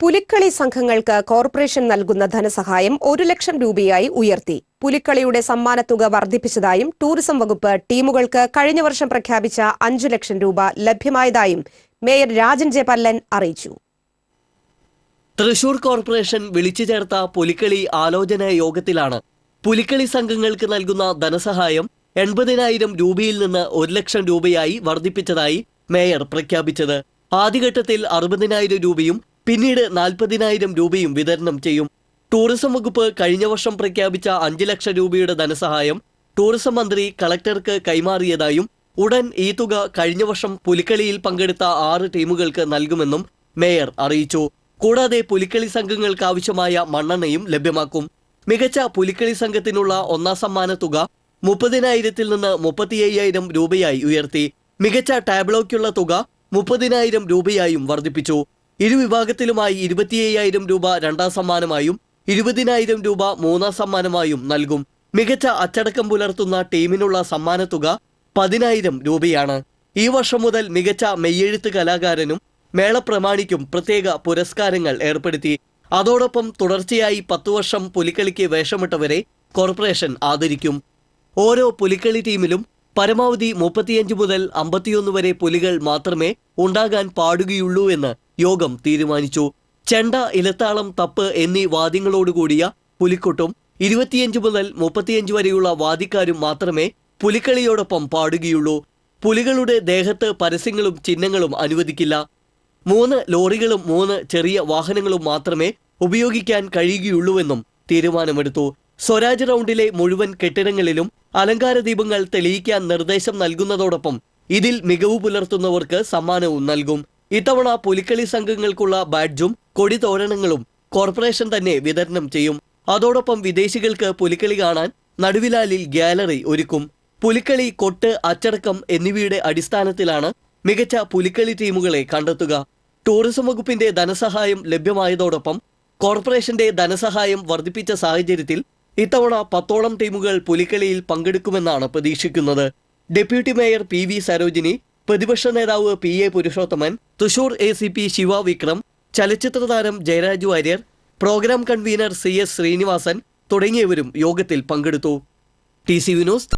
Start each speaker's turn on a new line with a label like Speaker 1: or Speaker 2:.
Speaker 1: പുലിക്കളി സംഘങ്ങൾക്ക് കോർപ്പറേഷൻ നൽകുന്ന ധനസഹായം ഒരു ലക്ഷം രൂപയായി ഉയർത്തി. പുലിക്കളിയുടെ സമ്മാനത്തുക വർദ്ധിപ്പിച്ചതായും ടൂറിസം വകുപ്പ് ടീമുകൾക്ക് കഴിഞ്ഞ വർഷം പ്രഖ്യാപിച്ച അഞ്ചു ലക്ഷം രൂപ ലഭ്യമായതായും മേയർ രാജൻ ജെ പല്ലൻ അറിയിച്ചു.
Speaker 2: തൃശൂർ കോർപ്പറേഷൻ വിളിച്ചു ചേർത്ത പുലിക്കളി ആലോചന യോഗത്തിലാണ് പുലിക്കളി സംഘങ്ങൾക്ക് നൽകുന്ന ധനസഹായം എൺപതിനായിരം രൂപയിൽ നിന്ന് ഒരു ലക്ഷം രൂപയായി വർദ്ധിപ്പിച്ചതായി മേയർ പ്രഖ്യാപിച്ചത്. ആദ്യഘട്ടത്തിൽ അറുപതിനായിരം രൂപയും പിന്നീട് നാൽപ്പതിനായിരം രൂപയും വിതരണം ചെയ്യും. ടൂറിസം വകുപ്പ് കഴിഞ്ഞ വർഷം പ്രഖ്യാപിച്ച അഞ്ച് ലക്ഷം രൂപയുടെ ധനസഹായം ടൂറിസം മന്ത്രി കളക്ടർക്ക് കൈമാറിയതായും ഉടൻ ഈ തുക കഴിഞ്ഞ വർഷം പുലിക്കളിയിൽ പങ്കെടുത്ത ആറ് ടീമുകൾക്ക് നൽകുമെന്നും മേയർ അറിയിച്ചു. കൂടാതെ പുലിക്കളി സംഘങ്ങൾക്ക് ആവശ്യമായ മണ്ണെണ്ണയും ലഭ്യമാക്കും. മികച്ച പുലിക്കളി സംഘത്തിനുള്ള ഒന്നാം സമ്മാന തുക മുപ്പതിനായിരത്തിൽ നിന്ന് മുപ്പത്തി അയ്യായിരം രൂപയായി ഉയർത്തി. മികച്ച ടാബ്ലോയ്ക്കുള്ള തുക മുപ്പതിനായിരം രൂപയായും വർദ്ധിപ്പിച്ചു. ഇരുവിഭാഗത്തിലുമായി ഇരുപത്തിയ്യായിരം രൂപ രണ്ടാം സമ്മാനമായും ഇരുപതിനായിരം രൂപ മൂന്നാം സമ്മാനമായും നൽകും. മികച്ച അച്ചടക്കം പുലർത്തുന്ന ടീമിനുള്ള സമ്മാനത്തുക പതിനായിരം രൂപയാണ്. ഈ വർഷം മുതൽ മികച്ച മെയ്യെഴുത്ത് കലാകാരനും മേള പ്രമാണിക്കും പ്രത്യേക പുരസ്കാരങ്ങൾ ഏർപ്പെടുത്തി. അതോടൊപ്പം തുടർച്ചയായി പത്തു വർഷം പുലിക്കളിക്ക് വേഷമിട്ടവരെ കോർപ്പറേഷൻ ആദരിക്കും. ഓരോ പുലിക്കളി ടീമിലും പരമാവധി മുപ്പത്തിയഞ്ച് മുതൽ അമ്പത്തിയൊന്ന് വരെ പുലികൾ മാത്രമേ ഉണ്ടാകാൻ പാടുകയുള്ളൂ എന്ന് യോഗം തീരുമാനിച്ചു. ചെണ്ട ഇലത്താളം തപ്പ് എന്നീ വാദ്യങ്ങളോടുകൂടിയ പുലിക്കൊട്ടും ഇരുപത്തിയഞ്ച് മുതൽ മുപ്പത്തിയഞ്ച് വരെയുള്ള വാദിക്കാരും മാത്രമേ പുലിക്കളിയോടൊപ്പം പാടുകയുള്ളൂ. പുലികളുടെ ദേഹത്ത് പരസ്യങ്ങളും ചിഹ്നങ്ങളും അനുവദിക്കില്ല. മൂന്ന് ലോറികളും മൂന്ന് ചെറിയ വാഹനങ്ങളും മാത്രമേ ഉപയോഗിക്കാൻ കഴിയുകയുള്ളൂവെന്നും തീരുമാനമെടുത്തു. സ്വരാജ് റൗണ്ടിലെ മുഴുവൻ കെട്ടിടങ്ങളിലും അലങ്കാര ദീപങ്ങൾ തെളിയിക്കാൻ നിർദ്ദേശം നൽകുന്നതോടൊപ്പം ഇതിൽ മികവ് പുലർത്തുന്നവർക്ക് സമ്മാനവും നൽകും. ഇത്തവണ പുലിക്കളി സംഘങ്ങൾക്കുള്ള ബാഡ്ജും കൊടിതോരണങ്ങളും കോർപ്പറേഷൻ തന്നെ വിതരണം ചെയ്യും. അതോടൊപ്പം വിദേശികൾക്ക് പുലിക്കളി കാണാൻ നടുവിലാലിൽ ഗ്യാലറി ഒരുക്കും. പുലിക്കളി കൊട്ട് അച്ചടക്കം എന്നിവയുടെ അടിസ്ഥാനത്തിലാണ് മികച്ച പുലിക്കളി ടീമുകളെ കണ്ടെത്തുക. ടൂറിസം വകുപ്പിന്റെ ധനസഹായം ലഭ്യമായതോടൊപ്പം കോർപ്പറേഷന്റെ ധനസഹായം വർദ്ധിപ്പിച്ച സാഹചര്യത്തിൽ ഇത്തവണ പത്തോളം ടീമുകൾ പുലിക്കളിയിൽ പങ്കെടുക്കുമെന്നാണ് പ്രതീക്ഷിക്കുന്നത്. Deputy mayor P V Sarojini പ്രതിപക്ഷ നേതാവ് P A Purushothaman Thrissur A C P Siva Vikram ചലച്ചിത്ര താരം Jayaraj Warrier program convener C S Sreenivasan തുടങ്ങിയവരും യോഗത്തിൽ പങ്കെടുത്തു. T C Vinos